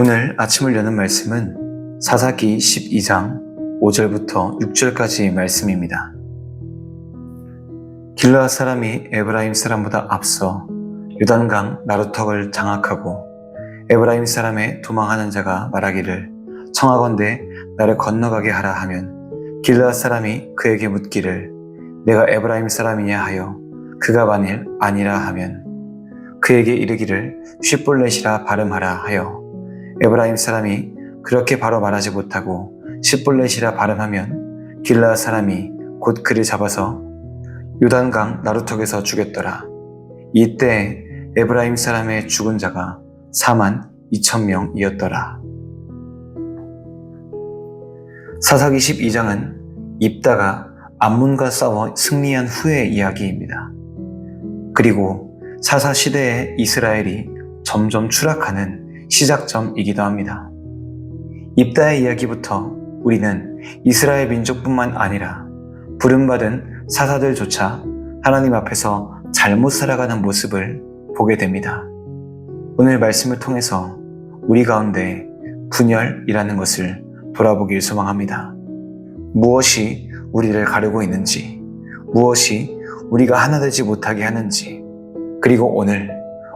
오늘 아침을 여는 말씀은 사사기 12장 5절부터 6절까지의 말씀입니다. 길라앗 사람이 에브라임 사람보다 앞서 유단강 나루턱을 장악하고 에브라임 사람의 도망하는 자가 말하기를 청하건대 나를 건너가게 하라 하면 길라앗 사람이 그에게 묻기를 내가 에브라임 사람이냐 하여 그가 만일 아니라 하면 그에게 이르기를 쉿볼렛이라 발음하라 하여 에브라임 사람이 그렇게 바로 말하지 못하고 쉿볼렛이라 발음하면 길라앗 사람이 곧 그를 잡아서 요단강 나루턱에서 죽였더라. 이때 에브라임 사람의 죽은 자가 4만 2천 명이었더라. 사사기 12장은 입다가 암문과 싸워 승리한 후의 이야기입니다. 그리고 사사 시대의 이스라엘이 점점 추락하는 시작점이기도 합니다. 입다의 이야기부터 우리는 이스라엘 민족뿐만 아니라 부름받은 사사들조차 하나님 앞에서 잘못 살아가는 모습을 보게 됩니다. 오늘 말씀을 통해서 우리 가운데 분열이라는 것을 돌아보길 소망합니다. 무엇이 우리를 가르고 있는지, 무엇이 우리가 하나 되지 못하게 하는지, 그리고 오늘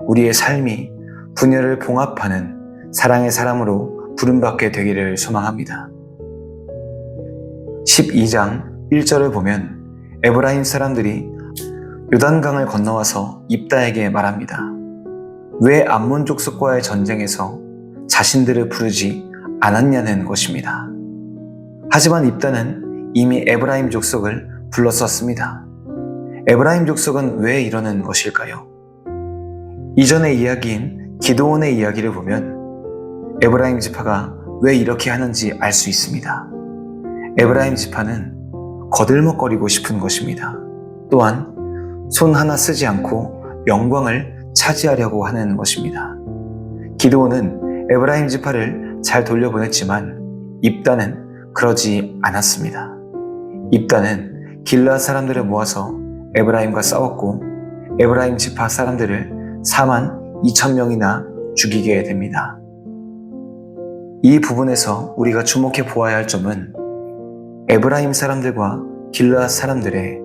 우리의 삶이 분열을 봉합하는 사랑의 사람으로 부름받게 되기를 소망합니다. 12장 1절을 보면 에브라임 사람들이 요단강을 건너와서 입다에게 말합니다. 왜 암몬 족속과의 전쟁에서 자신들을 부르지 않았냐는 것입니다. 하지만 입다는 이미 에브라임 족속을 불렀었습니다. 에브라임 족속은 왜 이러는 것일까요? 이전의 이야기인 기도원의 이야기를 보면 에브라임 지파가 왜 이렇게 하는지 알 수 있습니다. 에브라임 지파는 거들먹거리고 싶은 것입니다. 또한 손 하나 쓰지 않고 영광을 차지하려고 하는 것입니다. 기도원은 에브라임 지파를 잘 돌려보냈지만 입다는 그러지 않았습니다. 입다는 길라 사람들을 모아서 에브라임과 싸웠고 에브라임 지파 사람들을 4만 2천 명이나 죽이게 됩니다. 이 부분에서 우리가 주목해 보아야 할 점은 에브라임 사람들과 길르앗 사람들의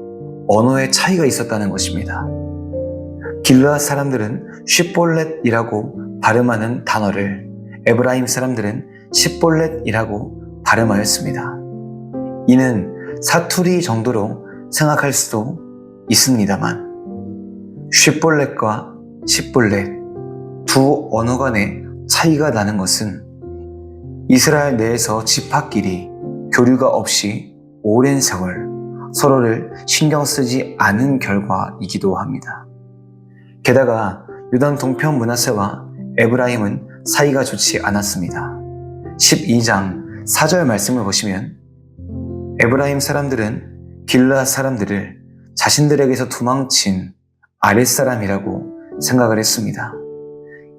언어의 차이가 있었다는 것입니다. 길르앗 사람들은 쉿볼렛이라고 발음하는 단어를 에브라임 사람들은 십볼렛이라고 발음하였습니다. 이는 사투리 정도로 생각할 수도 있습니다만 쉿볼렛과 십볼렛 두 언어 간의 차이가 나는 것은 이스라엘 내에서 지파끼리 교류가 없이 오랜 세월 서로를 신경 쓰지 않은 결과이기도 합니다. 게다가 유단 동편 문하세와 에브라임은 사이가 좋지 않았습니다. 12장 4절 말씀을 보시면 에브라임 사람들은 길라 사람들을 자신들에게서 도망친 아랫사람이라고 생각을 했습니다.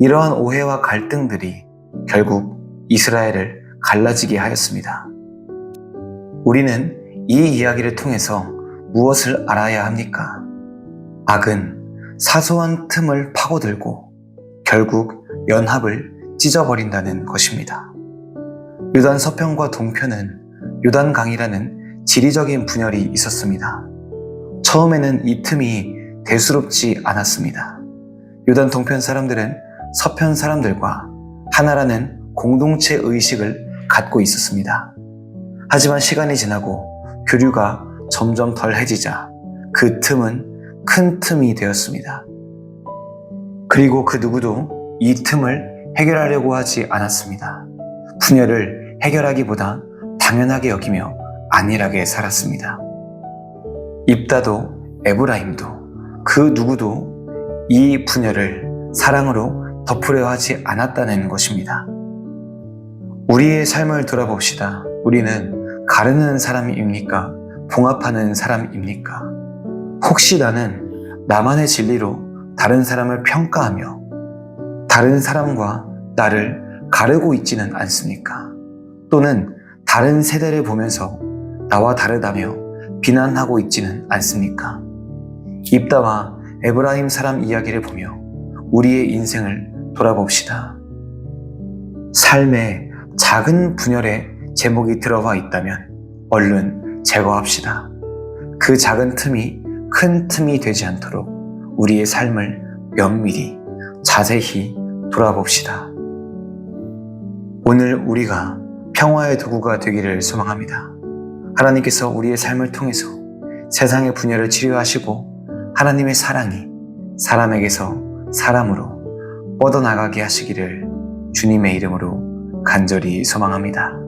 이러한 오해와 갈등들이 결국 이스라엘을 갈라지게 하였습니다. 우리는 이 이야기를 통해서 무엇을 알아야 합니까? 악은 사소한 틈을 파고들고 결국 연합을 찢어버린다는 것입니다. 유단 서편과 동편은 유단강이라는 지리적인 분열이 있었습니다. 처음에는 이 틈이 대수롭지 않았습니다. 유단 동편 사람들은 서편 사람들과 하나라는 공동체 의식을 갖고 있었습니다. 하지만 시간이 지나고 교류가 점점 덜해지자 그 틈은 큰 틈이 되었습니다. 그리고 그 누구도 이 틈을 해결하려고 하지 않았습니다. 분열을 해결하기보다 당연하게 여기며 안일하게 살았습니다. 입다도 에브라임도 그 누구도 이 분열을 사랑으로 덮으려 하지 않았다는 것입니다. 우리의 삶을 돌아봅시다. 우리는 가르는 사람입니까? 봉합하는 사람입니까? 혹시 나는 나만의 진리로 다른 사람을 평가하며 다른 사람과 나를 가르고 있지는 않습니까? 또는 다른 세대를 보면서 나와 다르다며 비난하고 있지는 않습니까? 입다와 에브라임 사람 이야기를 보며 우리의 인생을 돌아봅시다. 삶의 작은 분열에 제목이 들어가 있다면 얼른 제거합시다. 그 작은 틈이 큰 틈이 되지 않도록 우리의 삶을 면밀히 자세히 돌아봅시다. 오늘 우리가 평화의 도구가 되기를 소망합니다. 하나님께서 우리의 삶을 통해서 세상의 분열을 치료하시고 하나님의 사랑이 사람에게서 사람으로 뻗어나가게 하시기를 주님의 이름으로 간절히 소망합니다.